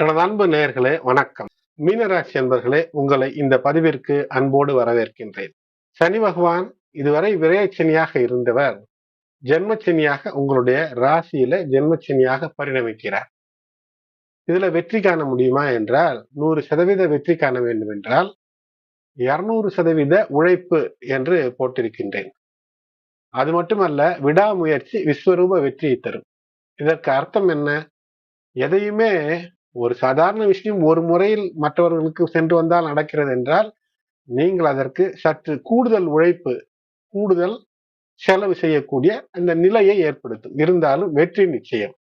எனது அன்பு நேயர்களே வணக்கம். மீனராசி என்பர்களே உங்களை இந்த பதிவிற்கு அன்போடு வரவேற்கின்றேன். சனி பகவான் இதுவரை விரயச்சனியாக இருந்தவர். ஜென்மச்சனியாக உங்களுடைய ராசியில ஜென்மச்சனியாக பரிணமிக்கிறார். இதுல வெற்றி காண முடியுமா என்றால் நூறு சதவீத வெற்றி காண வேண்டும் என்றால் இருநூறு சதவீத உழைப்பு என்று போட்டிருக்கின்றேன். அது மட்டுமல்ல விடாமுயற்சி விஸ்வரூப வெற்றியை தரும். இதற்கு அர்த்தம் என்ன? எதையுமே ஒரு சாதாரண விஷயம் ஒரு முறையில் மற்றவர்களுக்கு சென்று வந்தால் நடக்கிறது என்றால் நீங்கள் அதற்கு சற்று கூடுதல் உழைப்பு கூடுதல் செலவு செய்யக்கூடிய அந்த நிலையை ஏற்படுத்தும். இருந்தாலும் வெற்றி நிச்சயம்.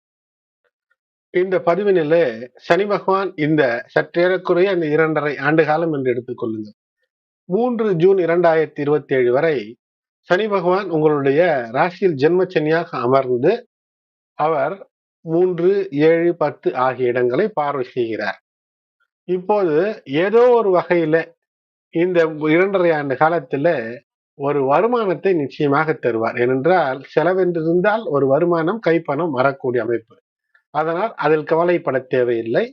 இந்த பதிவினில சனி பகவான் இந்த சற்றேறக்குறைய அந்த இரண்டரை ஆண்டு காலம் என்று எடுத்துக்கொள்ளுங்கள் மூன்று ஜூன் இரண்டாயிரத்தி இருபத்தி ஏழு வரை சனி பகவான் உங்களுடைய ராசியில் ஜென்மச்சனியாக அமர்ந்து அவர் மூன்று ஏழு பத்து ஆகிய இடங்களை பார்வை செய்கிறார் இப்போது ஏதோ ஒரு வகையில இந்த இரண்டரை ஆண்டு காலத்துல ஒரு வருமானத்தை நிச்சயமாக தருவார். ஏனென்றால் செலவென்றிருந்தால் ஒரு வருமானம் கைப்பணம் வரக்கூடிய அமைப்பு. அதனால் அதில் கவலைப்பட தேவையில்லை.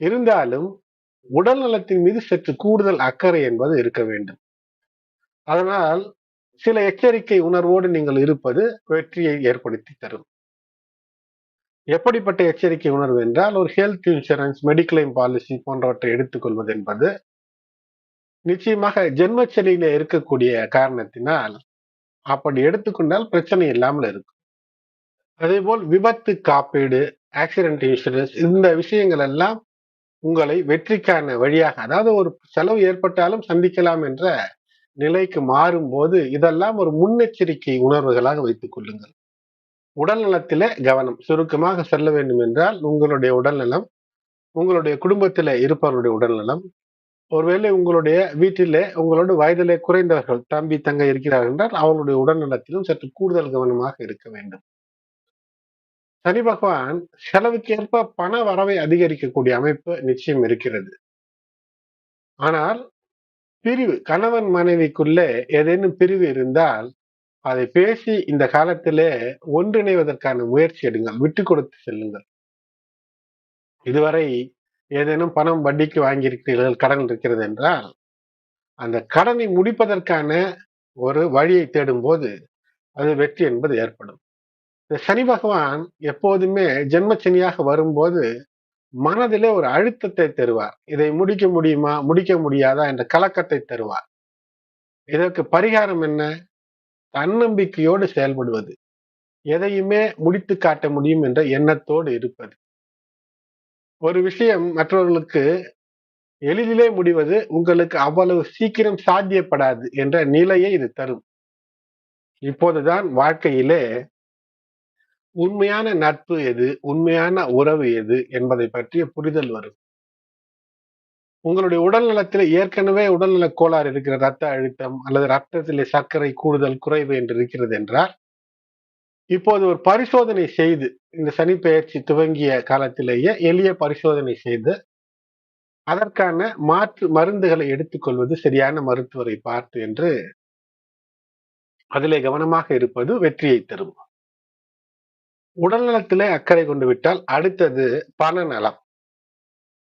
இருந்தாலும் உடல் நலத்தின் மீது சற்று கூடுதல் அக்கறை என்பது இருக்க வேண்டும். அதனால் சில எச்சரிக்கை உணர்வோடு நீங்கள் இருப்பது வெற்றியை ஏற்படுத்தி தரும். எப்படிப்பட்ட எச்சரிக்கை உணர்வு என்றால் ஒரு ஹெல்த் இன்சூரன்ஸ் மெடிக்ளைம் பாலிசி போன்றவற்றை எடுத்துக்கொள்வது என்பது நிச்சயமாக ஜென்மச்சனியில இருக்கக்கூடிய காரணத்தினால் அப்படி எடுத்துக்கொண்டால் பிரச்சனை இல்லாமல் இருக்கும். அதே போல் விபத்து காப்பீடு ஆக்சிடென்ட் இன்சூரன்ஸ் இந்த விஷயங்கள் எல்லாம் உங்களை வெற்றிக்கான வழியாக அதாவது ஒரு செலவு ஏற்பட்டாலும் சந்திக்கலாம் என்ற நிலைக்கு மாறும்போது இதெல்லாம் ஒரு முன்னெச்சரிக்கை உணர்வுகளாக வைத்துக் கொள்ளுங்கள். உடல் நலத்திலே கவனம் சுருக்கமாக சொல்ல வேண்டும் என்றால் உங்களுடைய உடல்நலம் உங்களுடைய குடும்பத்தில் இருப்பவருடைய உடல்நலம். ஒருவேளை உங்களுடைய வீட்டிலே உங்களோட வயதிலே குறைந்தவர்கள் தம்பி தங்க இருக்கிறார்கள் என்றால் அவர்களுடைய உடல்நலத்திலும் சற்று கூடுதல் கவனமாக இருக்க வேண்டும். சனி பகவான் செலவுக்கேற்ப பண வரவை அதிகரிக்கக்கூடிய அமைப்பு நிச்சயம் இருக்கிறது. ஆனால் பிரிவு கணவன் மனைவிக்குள்ளே ஏதேனும் பிரிவு இருந்தால் அதை பேசி இந்த காலத்திலே ஒன்றிணைவதற்கான முயற்சி எடுங்கள் விட்டு கொடுத்து செல்லுங்கள். இதுவரை ஏதேனும் பணம் வட்டிக்கு வாங்கியிருக்கிறீர்கள் கடன் இருக்கிறது என்றால் அந்த கடனை முடிப்பதற்கான ஒரு வழியை தேடும் போது அது வெற்றி என்பது ஏற்படும். இந்த சனி பகவான் எப்போதுமே ஜென்மச்சனியாக வரும்போது மனதிலே ஒரு அழுத்தத்தை தருவார். இதை முடிக்க முடியுமா முடிக்க முடியாதா என்ற கலக்கத்தை தருவார். இதற்கு பரிகாரம் என்ன? தன்னம்பிக்கையோடு செயல்படுவது. எதையுமே முடித்து காட்ட முடியும் என்ற எண்ணத்தோடு இருப்பது. ஒரு விஷயம் மற்றவர்களுக்கு எளிதிலே முடிவது உங்களுக்கு அவ்வளவு சீக்கிரம் சாத்தியப்படாது என்ற நிலையை இது தரும். இப்போதுதான் வாழ்க்கையிலே உண்மையான நட்பு எது உண்மையான உறவு எது என்பதை பற்றிய புரிதல் வரும். உங்களுடைய உடல் நலத்தில் ஏற்கனவே உடல்நல கோளாறு இருக்கிற ரத்த அழுத்தம் அல்லது ரத்தத்திலே சர்க்கரை கூடுதல் குறைவு என்று இருக்கிறது என்றால் இப்போது ஒரு பரிசோதனை செய்து இந்த சனி பெயர்ச்சி துவங்கிய காலத்திலேயே எளிய பரிசோதனை செய்து அதற்கான மாற்று மருந்துகளை எடுத்துக்கொள்வது சரியான மருத்துவரை பார்த்து என்று அதிலே கவனமாக இருப்பது வெற்றியை தரும். உடல்நலத்திலே அக்கறை கொண்டு விட்டால் அடுத்தது பண நலம்.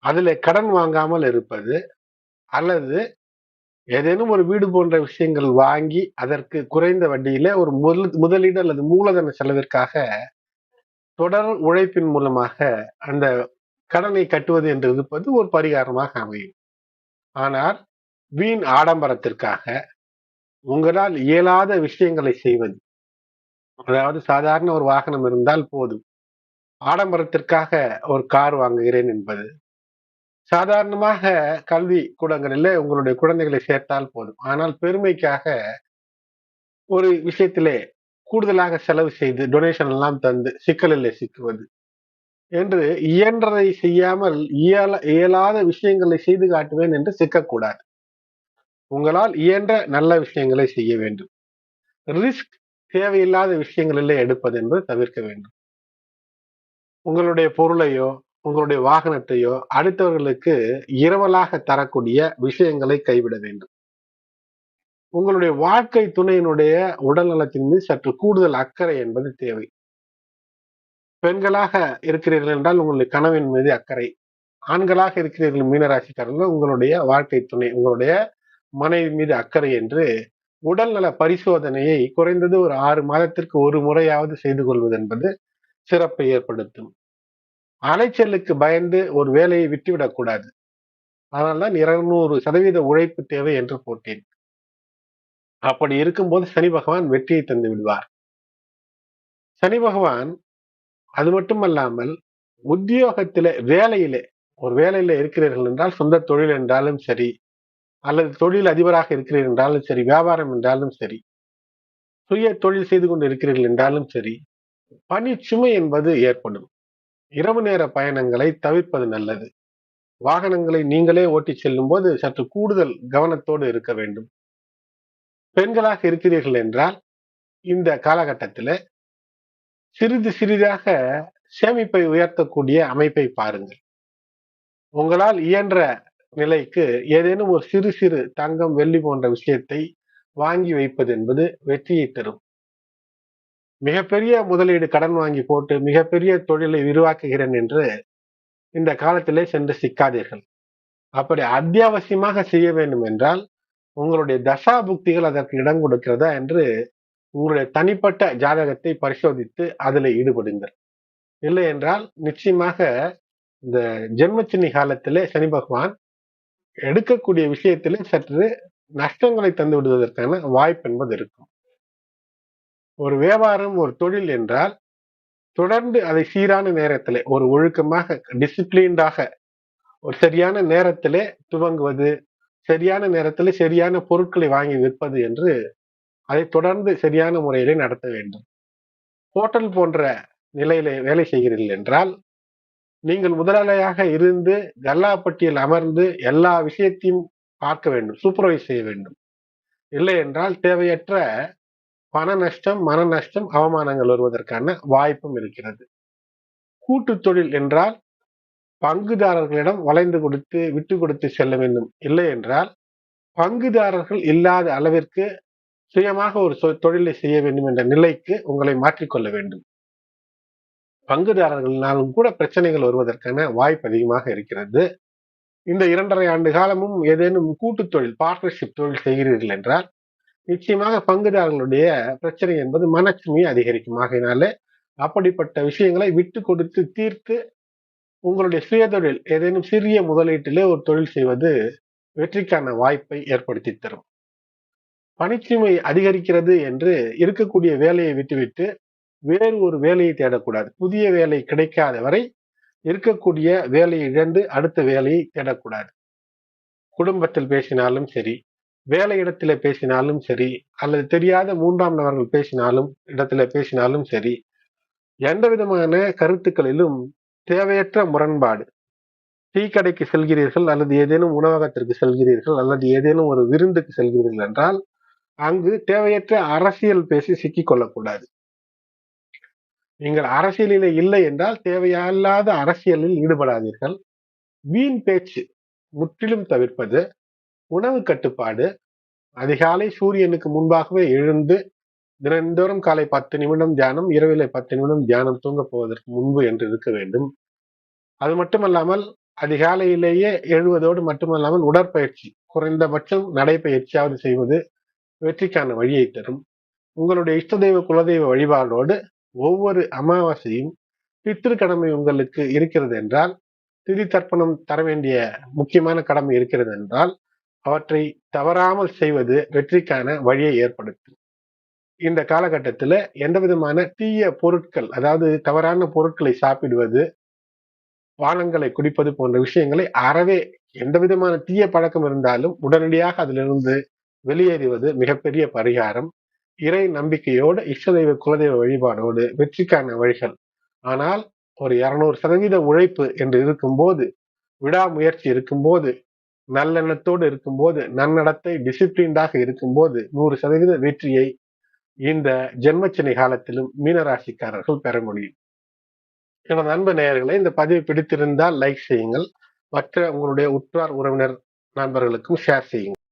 அதில் கடன் வாங்காமல் இருப்பது அல்லது ஏதேனும் ஒரு வீடு போன்ற விஷயங்கள் வாங்கி அதற்கு குறைந்த வட்டியில ஒரு முதல் முதலீடு அல்லது மூலதன செலவிற்காக தொடர் உழைப்பின் மூலமாக அந்த கடனை கட்டுவது என்று இருப்பது ஒரு பரிகாரமாக அமையும். ஆனால் வீண் ஆடம்பரத்திற்காக உங்களால் இயலாத விஷயங்களை செய்வது அதாவது சாதாரண ஒரு வாகனம் இருந்தால் போதும். ஆடம்பரத்திற்காக ஒரு கார் வாங்குகிறேன் என்பது சாதாரணமாக கல்வி கூடங்களில் உங்களுடைய குழந்தைகளை சேர்த்தால் போதும். ஆனால் பெருமைக்காக ஒரு விஷயத்திலே கூடுதலாக செலவு செய்து டொனேஷன் எல்லாம் தந்து சிக்கலிலே சிக்குவது என்று இயன்றதை செய்யாமல் இயல இயலாத விஷயங்களை செய்து காட்டுவேன் என்று சிக்கக்கூடாது. உங்களால் இயன்ற நல்ல விஷயங்களை செய்ய வேண்டும். ரிஸ்க் தேவையில்லாத விஷயங்களிலே எடுப்பது என்று தவிர்க்க வேண்டும். உங்களுடைய பொருளையோ உங்களுடைய வாகனத்தையோ அடுத்தவர்களுக்கு இரவலாக தரக்கூடிய விஷயங்களை கைவிட வேண்டும். உங்களுடைய வாழ்க்கை துணையினுடைய உடல் நலத்தின் மீது சற்று கூடுதல் அக்கறை என்பது தேவை. பெண்களாக இருக்கிறீர்கள் என்றால் உங்களுடைய கனவின் மீது அக்கறை. ஆண்களாக இருக்கிறீர்கள் மீனராசிக்காரர்கள் உங்களுடைய வாழ்க்கை துணை உங்களுடைய மனைவி மீது அக்கறை என்று உடல்நல பரிசோதனையை குறைந்தது ஒரு ஆறு மாதத்திற்கு ஒரு முறையாவது செய்து கொள்வது என்பது சிறப்பை ஏற்படுத்தும். அலைச்சலுக்கு பயந்து ஒரு வேலையை விட்டுவிடக்கூடாது அதனால்தான் இருநூறு சதவீத உழைப்பு தேவை என்று போட்டேன். அப்படி இருக்கும்போது சனி பகவான் வெற்றியை தந்து விடுவார். சனி பகவான் அது மட்டுமல்லாமல் உத்தியோகத்திலே வேலையிலே ஒரு வேலையில இருக்கிறீர்கள் என்றால் சொந்த தொழில் என்றாலும் சரி அல்லது தொழில் அதிபராக இருக்கிறீர்கள் என்றாலும் சரி வியாபாரம் என்றாலும் சரி சுய தொழில் செய்து கொண்டு இருக்கிறீர்கள் என்றாலும் சரி பணி சுமை என்பது ஏற்படும். இரவு நேர பயணங்களை தவிர்ப்பது நல்லது. வாகனங்களை நீங்களே ஓட்டி செல்லும் போது சற்று கூடுதல் கவனத்தோடு இருக்க வேண்டும். பெண்களாக இருக்கிறீர்கள் என்றால் இந்த காலகட்டத்தில் சிறிது சிறிதாக சேமிப்பை உயர்த்தக்கூடிய அமைப்பை பாருங்கள். உங்களால் இயன்ற நிலைக்கு ஏதேனும் ஒரு சிறு சிறு தங்கம் வெள்ளி போன்ற விஷயத்தை வாங்கி வைப்பது என்பது வெற்றியை தரும். மிகப்பெரிய முதலீடு கடன் வாங்கி போட்டு மிகப்பெரிய தொழிலை விரிவாக்குகிறேன் என்று இந்த காலத்திலே சென்று சிக்காதீர்கள். அப்படி அத்தியாவசியமாக செய்ய வேண்டும் என்றால் உங்களுடைய தசா புக்திகள் அதற்கு இடம் கொடுக்கிறதா என்று உங்களுடைய தனிப்பட்ட ஜாதகத்தை பரிசோதித்து அதில் ஈடுபடுங்கள். இல்லை என்றால் நிச்சயமாக இந்த ஜென்மச்சினி காலத்திலே சனி பகவான் எடுக்கக்கூடிய விஷயத்திலே சற்று நஷ்டங்களை தந்து விடுவதற்கான வாய்ப்பு என்பது இருக்கும். ஒரு வியாபாரம் ஒரு தொழில் என்றால் தொடர்ந்து அதை சீரான நேரத்தில் ஒரு ஒழுக்கமாக டிசிப்ளின்டாக ஒரு சரியான நேரத்திலே துவங்குவது சரியான நேரத்தில் சரியான பொருட்களை வாங்கி விற்பது என்று அதை தொடர்ந்து சரியான முறையிலே நடத்த வேண்டும். ஹோட்டல் போன்ற நிலையில வேலை செய்கிறீர்கள் என்றால் நீங்கள் முதலாளியாக இருந்து கல்லாப்பட்டியில் அமர்ந்து எல்லா விஷயத்தையும் பார்க்க வேண்டும் சூப்பர்வைஸ் செய்ய வேண்டும். இல்லை என்றால் தேவையற்ற பண நஷ்டம் மன நஷ்டம் அவமானங்கள் வருவதற்கான வாய்ப்பும் இருக்கிறது. கூட்டு தொழில் என்றால் பங்குதாரர்களிடம் வளைந்து கொடுத்து விட்டு கொடுத்து செல்ல வேண்டும். இல்லை என்றால் பங்குதாரர்கள் இல்லாத அளவிற்கு சுயமாக ஒரு தொழிலை செய்ய வேண்டும் என்ற நிலைக்கு உங்களை மாற்றிக்கொள்ள வேண்டும். பங்குதாரர்களினாலும் கூட பிரச்சனைகள் வருவதற்கான வாய்ப்பு அதிகமாக இருக்கிறது. இந்த இரண்டரை ஆண்டு காலமும் ஏதேனும் கூட்டு தொழில் பார்ட்னர்ஷிப் தொழில் செய்கிறீர்கள் என்றால் நிச்சயமாக பங்குதாரர்களுடைய பிரச்சனை என்பது மனச்சுமையை அதிகரிக்கும். ஆகையினாலே அப்படிப்பட்ட விஷயங்களை விட்டு கொடுத்து தீர்த்து உங்களுடைய சுயதொழில் ஏதேனும் சிறிய முதலீட்டிலே ஒரு தொழில் செய்வது வெற்றிக்கான வாய்ப்பை ஏற்படுத்தி தரும். பணிச்சுமை அதிகரிக்கிறது என்று இருக்கக்கூடிய வேலையை விட்டுவிட்டு வேறு ஒரு வேலையை தேடக்கூடாது. புதிய வேலை கிடைக்காத வரை இருக்கக்கூடிய வேலையை இழந்து அடுத்த வேலையை தேடக்கூடாது. குடும்பத்தில் பேசினாலும் சரி வேலை இடத்துல பேசினாலும் சரி அல்லது தெரியாத மூன்றாம் நபர்கள் பேசினாலும் இடத்துல பேசினாலும் சரி எந்த விதமான கருத்துக்களிலும் தேவையற்ற முரண்பாடு. டீ கடைக்கு செல்கிறீர்கள் அல்லது ஏதேனும் உணவகத்திற்கு செல்கிறீர்கள் அல்லது ஏதேனும் ஒரு விருந்துக்கு செல்கிறீர்கள் என்றால் அங்கு தேவையற்ற அரசியல் பேசி சிக்கிக் கொள்ளக்கூடாது. நீங்கள் அரசியலில் இல்லை என்றால் தேவையில்லாத அரசியலில் ஈடுபடாதீர்கள். வீண் பேச்சு முற்றிலும் தவிர்ப்பது உணவு கட்டுப்பாடு. அதிகாலை சூரியனுக்கு முன்பாகவே எழுந்து தினந்தோறும் காலை பத்து நிமிடம் தியானம் இரவிலை பத்து நிமிடம் தியானம் தூங்க போவதற்கு முன்பு என்று இருக்க வேண்டும். அது மட்டுமல்லாமல் அதிகாலையிலேயே எழுவதோடு மட்டுமல்லாமல் உடற்பயிற்சி குறைந்தபட்சம் நடைப்பயிற்சியாவது செய்வது வெற்றிக்கான வழியை தரும். உங்களுடைய இஷ்ட தெய்வ குலதெய்வ வழிபாடோடு ஒவ்வொரு அமாவாசையும் பித்திரு கடமை உங்களுக்கு இருக்கிறது என்றால் திதி தர்ப்பணம் தர வேண்டிய முக்கியமான கடமை இருக்கிறது என்றால் அவற்றை தவறாமல் செய்வது வெற்றிக்கான வழியை ஏற்படுத்தும். இந்த காலகட்டத்தில் எந்த விதமான தீய பொருட்கள் அதாவது தவறான பொருட்களை சாப்பிடுவது பானங்களை குடிப்பது போன்ற விஷயங்களை அறவே எந்த விதமான தீய பழக்கம் இருந்தாலும் உடனடியாக அதிலிருந்து வெளியேறுவது மிகப்பெரிய பரிகாரம். இறை நம்பிக்கையோடு இஷ்டதெய்வ குலதெய்வ வழிபாடோடு வெற்றிக்கான வழிகள். ஆனால் ஒரு இருநூறு சதவீத உழைப்பு என்று இருக்கும்போது விடாமுயற்சி இருக்கும்போது நல்லெண்ணத்தோடு இருக்கும்போது நன்னடத்தை டிசிப்ளின்டாக இருக்கும்போது நூறு சதவீத வெற்றியை இந்த ஜென்மச்சனை காலத்திலும் மீனராசிக்காரர்கள் பெற முடியும். எனது அன்பு நேயர்களை இந்த பதிவு பிடித்திருந்தால் லைக் செய்யுங்கள். மற்ற உங்களுடைய உற்றார் உறவினர் நண்பர்களுக்கும் ஷேர் செய்யுங்கள்.